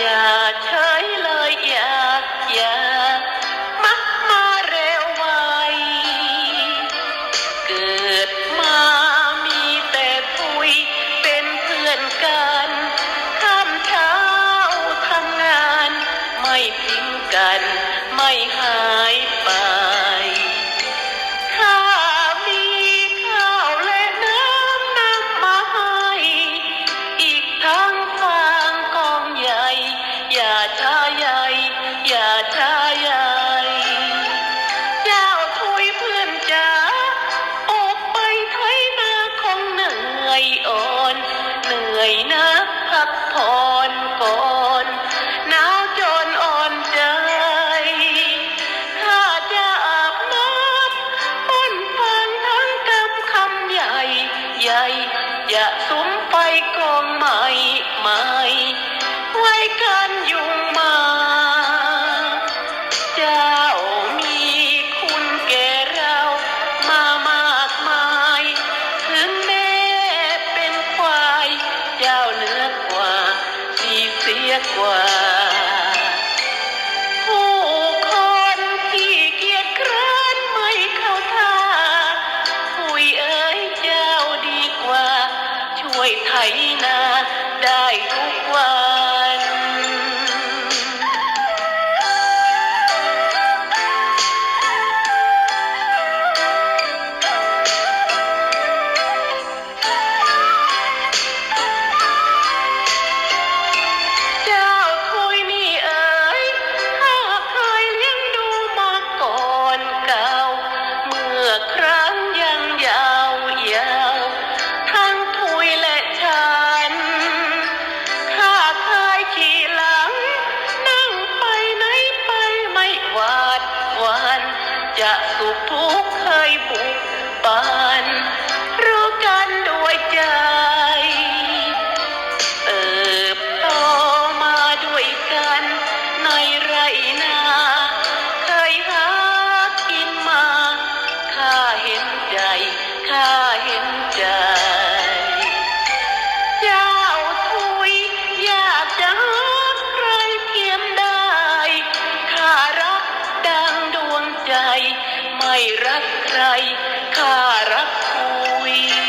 อย่าใช้เลยอย่าอย่ามักมาเร็วไวเกิดมามีแต่ปุยเป็นเพื่อนกันข้ามเช้าทำงาน ไม่ทิ้งกันไม่หาย อยนักพักผ่อนก่อนหนาวจนอ่อนใจถ้าจะอาบน้ำบนฟางทั้งคำคำใหญ่ ใหญ่ อย่าสุมไปกองใหม่ใหม่ไว้กันยุงมาจะ กว่า ผู้คนที่เกียจคร้านไม่เข้าท่าคุยเอ้ยเจ้าดีกว่า ช่วยไถนาได้ทุ ลูกให้บุกบาน รักใครข้ารักคุย